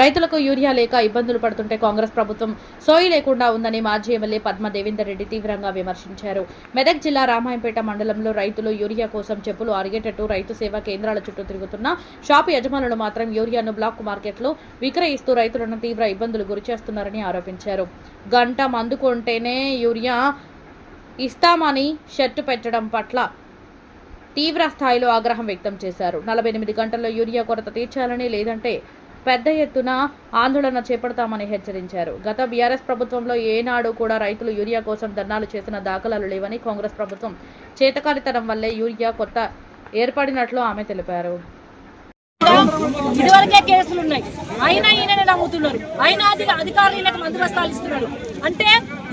రైతులకు యూరియా లేక ఇబ్బందులు పడుతుంటే కాంగ్రెస్ ప్రభుత్వం సోయి లేకుండా ఉందని మాజీ ఎమ్మెల్యే పద్మ దేవేందర్ రెడ్డి తీవ్రంగా విమర్శించారు. మెదక్ జిల్లా రామాయంపేట మండలంలో రైతులు యూరియా కోసం చెప్పులు అరిగేటట్టు రైతు సేవా కేంద్రాల చుట్టూ తిరుగుతున్న షాపు యజమానులు మాత్రం యూరియాను బ్లాక్ మార్కెట్లో విక్రయిస్తూ రైతులను తీవ్ర ఇబ్బందులు గురిచేస్తున్నారని ఆరోపించారు. గంట మందుకుంటేనే యూరియా ఇస్తామని షర్టు పెట్టడం పట్ల తీవ్ర స్థాయిలో ఆగ్రహం వ్యక్తం చేశారు. నలభై ఎనిమిది గంటల్లో యూరియా కొరత తీర్చాలని లేదంటే పెద్ద ఎత్తున ఆందోళన చేపడతామని హెచ్చరించారు. గత బీఆర్ఎస్ ప్రభుత్వంలో ఏనాడు కూడా రైతులు యూరియా కోసం ధర్నాలు చేసిన దాఖలాలు లేవని కాంగ్రెస్ ప్రభుత్వం చేతకాలితనం వల్లే యూరియా కొత్త ఏర్పడినట్లు ఆమె తెలిపారు. ఇదివరకే కేసులు ఉన్నాయి. అయినా ఈయననే నమ్ముతున్నారు. అయినా అది అధికారులు ఈయనకు మందు బస్తాలు ఇస్తున్నారు. అంటే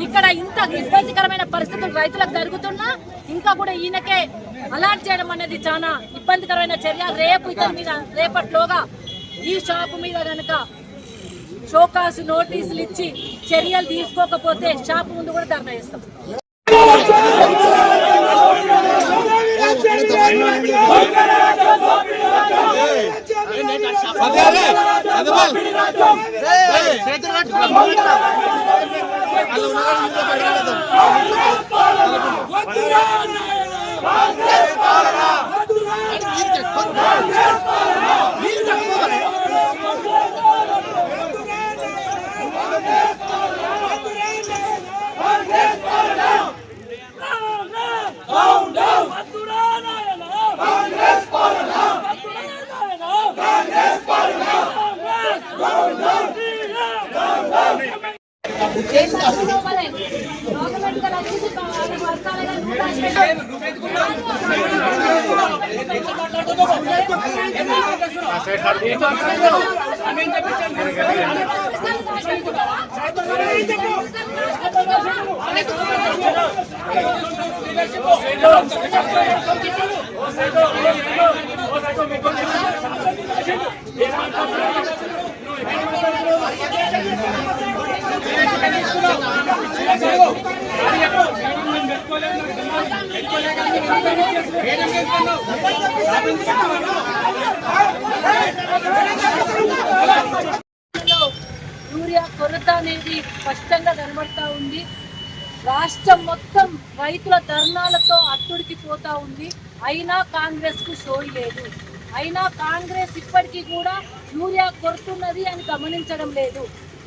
ఇక్కడ ఇంత ఇబ్బందికరమైన పరిస్థితులు రైతులకు జరుగుతున్నా ఇంకా కూడా ఈయనకే అలాట్ చేయడం అనేది చాలా ఇబ్బందికరమైన చర్య. రేపు ఇతని మీద రేపట్లోగా ఈ షాపు మీద కనుక షోకాస్ నోటీసులు ఇచ్చి చర్యలు తీసుకోకపోతే షాపు ముందు కూడా ధర్నా చేస్తాం. లో యూరియా కొరత అనేది స్పష్టంగా కనబడతా ఉంది. రాష్ట్రం మొత్తం రైతుల ధర్నాలతో అట్టుడికి పోతా ఉంది. అయినా కాంగ్రెస్కు సోయి లేదు. అయినా కాంగ్రెస్ ఇప్పటికీ కూడా యూరియా కొరుతున్నది అని గమనించడం లేదు.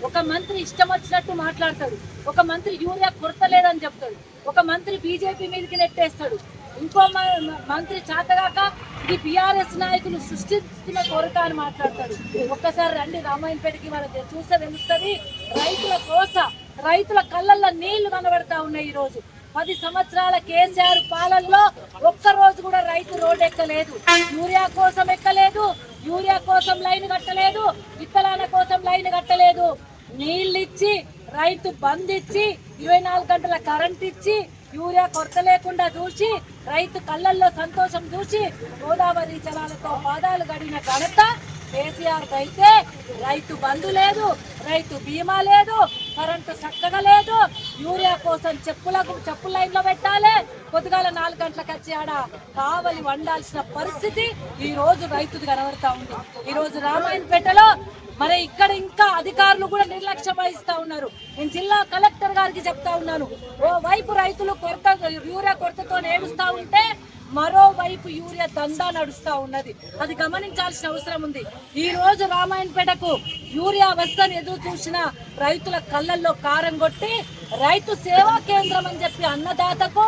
ఒక మంత్రి ఇష్టం వచ్చినట్టు మాట్లాడతాడు. ఒక మంత్రి యూరియా కొరత లేదని చెప్తాడు. ఒక మంత్రి బీజేపీ మీదకి నెట్టేస్తాడు. ఇంకో మ- మంత్రి చేతగాక ఇది బీఆర్ఎస్ నాయకులు సృష్టిస్తున్న కొరత అని మాట్లాడతాడు. ఒక్కసారి రండి రామాయణపేటకి వాళ్ళకి చూస్తే తెలుస్తుంది రైతుల కోస రైతుల కళ్ళల్లో నీళ్ళు కనబడతా ఉన్నాయి ఈ రోజు పది సంవత్సరాల కేసీఆర్ పాలనలో ఒక్క రోజు కూడా రైతు రోడ్ ఎక్కలేదు యూరియా కోసం ఎక్కలేదు యూరియా కోసం లైన్ కట్టలేదు విత్తనాల కోసం లైన్ కట్టలేదు. నీళ్ళు ఇచ్చి రైతు బంద్ ఇచ్చి ఇరవై నాలుగు గంటల కరెంట్ ఇచ్చి యూరియా కొరత లేకుండా చూసి రైతు కళ్ళల్లో సంతోషం చూసి గోదావరి జలాలతో పాదాలు గడిన ఘనత కేసీఆర్ అయితే రైతు బంధు లేదు రైతు బీమా లేదు కరెంటు చక్కగా లేదు. యూరియా కోసం చెప్పులకు చెప్పు లైన్లో పెట్టాలి. పొద్దుగాల నాలుగు గంటలకు వచ్చి ఆడ కావలి వండాల్సిన పరిస్థితి ఈ రోజు రైతుది కనబడతా ఉంది. ఈ రోజు రామాయణపేటలో మరి ఇక్కడ ఇంకా అధికారులు కూడా నిర్లక్ష్యం వహిస్తూ ఉన్నారు. నేను జిల్లా కలెక్టర్ గారికి చెప్తా ఉన్నాను. ఓ వైపు రైతులు కొరత యూరియా కొరతతో ఏడుస్తూ ఉంటే మరోవైపు యూరియా దందా నడుస్తూ ఉన్నది. అది గమనించాల్సిన అవసరం ఉంది. ఈ రోజు రామాయణపేటకు యూరియా వస్తని ఎదురు చూసిన రైతుల కళ్ళల్లో కారం కొట్టి రైతు సేవా కేంద్రం అని చెప్పి అన్నదాతకు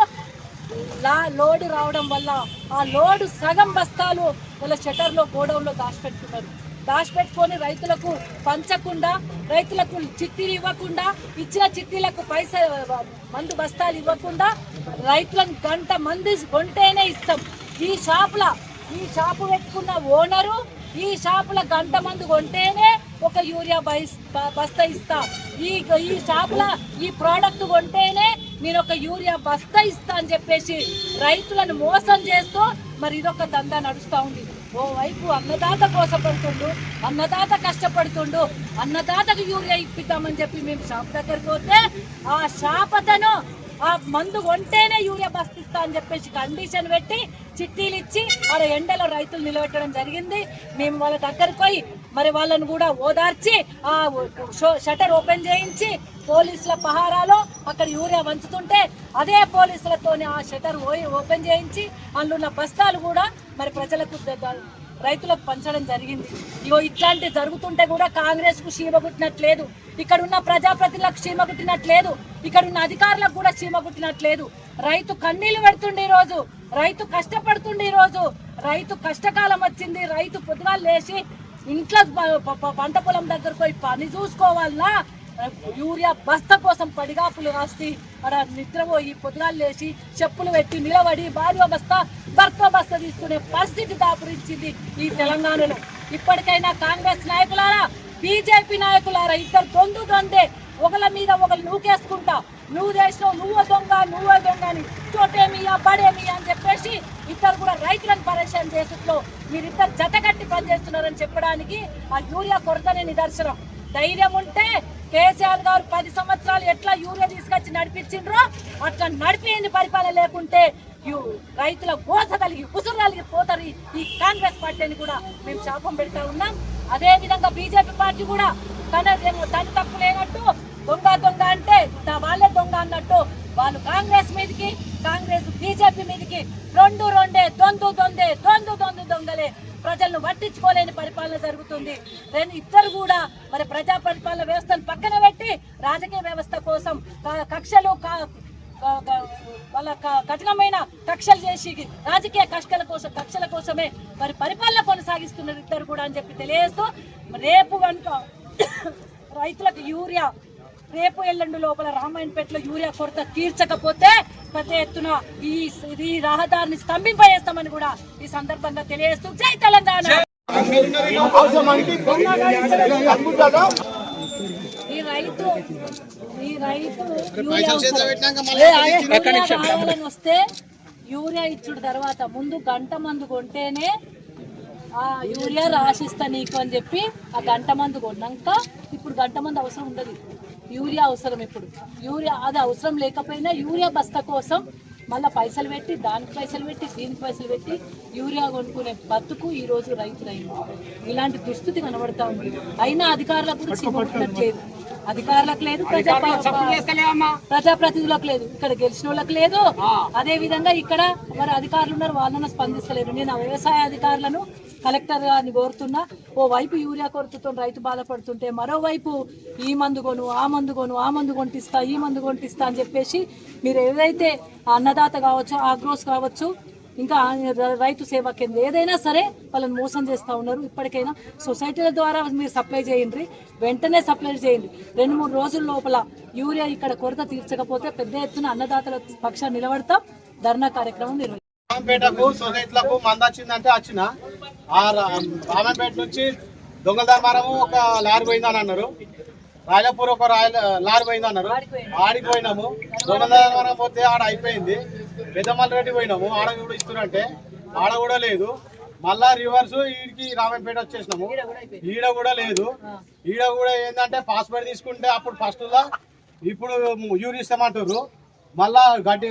లా లోడు రావడం వల్ల ఆ లోడు సగం బస్తాలు వాళ్ళ షటర్లో గోడౌన్లో దాచిపెట్టుకున్నారు. దాచిపెట్టుకొని రైతులకు పంచకుండా రైతులకు చిట్టీలు ఇవ్వకుండా ఇచ్చిన చిట్టీలకు పైసా మందు బస్తాలు ఇవ్వకుండా రైతులను గంట మంది కొంటేనే ఇస్తాం. ఈ షాపుల ఈ షాపు పెట్టుకున్న ఓనరు ఈ షాపుల గంట మంది కొంటేనే ఒక యూరియా బైస్ బస్తా ఇస్తా. ఈ ఈ షాపుల ఈ ప్రోడక్ట్ కొంటేనే నేను ఒక యూరియా బస్తా ఇస్తా అని చెప్పేసి రైతులను మోసం చేస్తూ మరి ఇదొక దందా నడుస్తూ ఉంది. ఓ వైపు అన్నదాత కోసపడుతుండు అన్నదాత కష్టపడుతుండు అన్నదాతకు యూరియా ఇప్పిద్దామని చెప్పి మేము షాప్ దగ్గరికి పోతే ఆ షాప్ అతను ఆ మందు కొంటేనే యూరియా బస్తిస్తా అని చెప్పేసి కండిషన్ పెట్టి చిట్టీలు ఇచ్చి వాళ్ళ ఎండలో రైతులు నిలబెట్టడం జరిగింది. మేము వాళ్ళ దగ్గరికి పోయి మరి వాళ్ళను కూడా ఓదార్చి ఆ షో- షట్టర్ ఓపెన్ చేయించి పోలీసుల పహారాలో అక్కడ యూరియా వంచుతుంటే అదే పోలీసులతోనే ఆ షట్టర్ ఓపెన్ చేయించి అందులో బస్తాలు కూడా మరి ప్రజలకు రైతులకు పంచడం జరిగింది. ఇగో ఇట్లాంటి జరుగుతుంటే కూడా కాంగ్రెస్కు చీమ ఇక్కడ ఉన్న ప్రజాప్రతినిధులకు క్షీమగుట్టినట్లేదు ఇక్కడ ఉన్న అధికారులకు కూడా క్షీమగుట్టినట్లేదు రైతు కన్నీళ్ళు పెడుతుండే ఈ రోజు. రైతు కష్టపడుతుండే ఈ రోజు. రైతు కష్టకాలం వచ్చింది. రైతు పొద్దుగాలు లేచి ఇంట్లో పంట పొలం దగ్గరకు పోయి పని చూసుకోవాలన్నా యూరియా బస్త కోసం పడిగాపులు రాసి అక్కడ నిద్రపోయి పొద్దుగాలు లేచి చెప్పులు పెట్టి నిలబడి భార్య బస్త భర్త బస్త తీసుకునే పరిస్థితి దాపురించింది ఈ తెలంగాణలో. ఇప్పటికైనా కాంగ్రెస్ నాయకులారా బీజేపీ నాయకులారా ఇద్దరు పొందుకొందే ఒకళ్ళ మీద ఒకళ్ళు నూకేసుకుంటా నువ్వు చేసినావు నువ్వు దొంగ నువ్వే దొంగ అని. చోటేమియా బడేమియా అని చెప్పేసి ఇద్దరు కూడా రైతులను పరిచయం చేసుట్లో మీరిద్దరు జతగట్టి పనిచేస్తున్నారని చెప్పడానికి ఆ యూరియా కొరతనే నిదర్శనం. ధైర్యం ఉంటే కేసీఆర్ గారు పది సంవత్సరాలు ఎట్లా యూరియా తీసుకొచ్చి నడిపించిండ్రో అట్లా నడిపింది పరిపాలన లేకుంటే రైతుల కోత కలిగి ఉసురు కలిగి పోతారు ఈ- ఈ కాంగ్రెస్ పార్టీని కూడా మేము శాపం పెడతా ఉన్నాం. అదే విధంగా బీజేపీ పార్టీ కూడా తన తన తప్పు లేనట్టు దొంగ దొంగ అంటే వాళ్ళే దొంగ అన్నట్టు వాళ్ళు కాంగ్రెస్ మీదకి కాంగ్రెస్ బీజేపీ మీదకి రెండు రెండే దొందు దొందే దొందు దొందు దొంగలే. ప్రజలను పట్టించుకోలేని పరిపాలన జరుగుతుంది. నేను ఇద్దరు కూడా మరి ప్రజా పరిపాలన వ్యవస్థను పక్కన పెట్టి రాజకీయ వ్యవస్థ కోసం కక్షలు వాళ్ళ కఠినమైన కక్షలు చేసి రాజకీయ కష్టాల కోసం కక్షల కోసమే మరి పరిపాలన కొనసాగిస్తున్నారు ఇద్దరు కూడా అని చెప్పి తెలియజేస్తూ రేపు కనుక రైతులకు యూరియా రేపు ఎల్లుండి లోపల రామాయణపేటలో యూరియా కొరత తీర్చకపోతే పెద్ద ఎత్తున ఈ ఈ రహదారిని స్తంభింపజేస్తామని కూడా ఈ సందర్భంగా తెలియజేస్తూ జై తెలంగాణ! రైతు ఈ రైతు వస్తే యూరియా ఇచ్చుడు తర్వాత ముందు గంట మందు కొంటేనే ఆ యూరియా రాసిస్తా నీకు అని చెప్పి ఆ గంట మందు కొన్నాక ఇప్పుడు గంట మందు అవసరం ఉండదు. యూరియా అవసరం ఇప్పుడు. యూరియా అది అవసరం లేకపోయినా యూరియా బస్తా కోసం మళ్ళీ పైసలు పెట్టి దానికి పైసలు పెట్టి దీనికి పైసలు పెట్టి యూరియా కొనుక్కునే బతుకు ఈ రోజు రైతులైంది. ఇలాంటి దుస్థితి కనబడతా ఉంది. అయినా అధికారులకు కూడా చిమ్మట్లేదు అధికారులకు లేదు ప్రజా ప్రజాప్రతినిధులకు లేదు ఇక్కడ గెలిచిన వాళ్ళకి లేదు. అదే విధంగా ఇక్కడ మరి అధికారులు ఉన్నారు వాళ్ళను స్పందిస్తలేరు. నేను వ్యవసాయ అధికారులను కలెక్టర్ గారిని కోరుతున్నా ఓ వైపు యూరియా కొరతతో రైతు బాధపడుతుంటే మరోవైపు ఈ మందు కొను ఆ మందు కొను ఆ మందు కొంటిస్తా ఈ మందు కొంటిస్తా అని చెప్పేసి మీరు ఏదైతే అన్నదాత కావచ్చు ఆగ్రోస్ కావచ్చు ఇంకా రైతు సేవా కేంద్రం. ఏదైనా సరే వాళ్ళని మోసం చేస్తూ ఉన్నారు. ఇప్పటికైనా సొసైటీల ద్వారా మీరు సప్లై చేయండి. వెంటనే సప్లై చేయండి. రెండు మూడు రోజుల లోపల యూరియా ఇక్కడ కొరత తీర్చకపోతే పెద్ద ఎత్తున అన్నదాతల పక్షాన్ని నిలబడతాం. ధర్నా కార్యక్రమం నిర్వహిస్తాం. రామంపేటకు సొసైటీలకు మంద వచ్చిందంటే వచ్చిన. ఆ రామంపేట నుంచి దొంగల ధర్మారము ఒక లారీ పోయిందని అన్నారు. రాయలపూర్ ఒక రాయల లారీ పోయిందన్నారు అన్నారు. ఆడికి పోయినాము. దొంగల పోతే ఆడ అయిపోయింది. పెద్దమల్ల రెడ్డి పోయినాము. ఆడ కూడా ఇస్తున్నట్టే ఆడ కూడా లేదు. మళ్ళా రివర్స్ ఈడికి రామంపేట వచ్చేసినాము. ఈడ కూడా లేదు. ఈడ కూడా ఏంటంటే పాస్పోర్ట్ తీసుకుంటే అప్పుడు ఫస్ట్ ఇప్పుడు యూరిస్తామంటారు మళ్ళా గడ్డి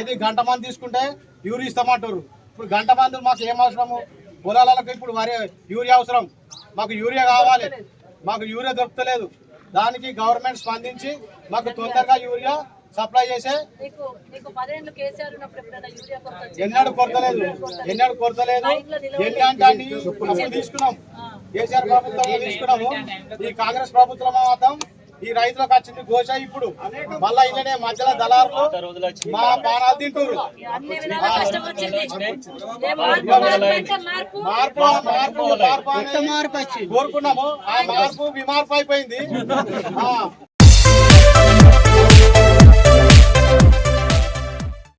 ఏది గంట మంది తీసుకుంటే యూరియా ఇస్తామంటారు ఇప్పుడు గంట మంది మాకు ఏం అవసరము? పొలాలకు ఇప్పుడు వరి యూరియా అవసరం. మాకు యూరియా కావాలి. మాకు యూరియా దొరకలేదు దానికి గవర్నమెంట్ స్పందించి మాకు తొందరగా యూరియా సప్లై చేసే? ఎన్నడూ కొరతలేదు? ఎన్నడూ కొరతలేదు? ఎన్ని అంటే అప్పుడు తీసుకున్నాం. కేసీఆర్ ప్రభుత్వంలో తీసుకున్నాము. ఈ కాంగ్రెస్ ప్రభుత్వం మాత్రం ఈ రైతులకు వచ్చింది ఘోష ఇప్పుడు. మళ్ళా ఇళ్ళనే మధ్యలో దళారులు మా పానాలు ఏ మార్పు మార్పు మార్పు కోరుకున్నాము. ఆ మార్పు విమార్పు అయిపోయింది. ఆ,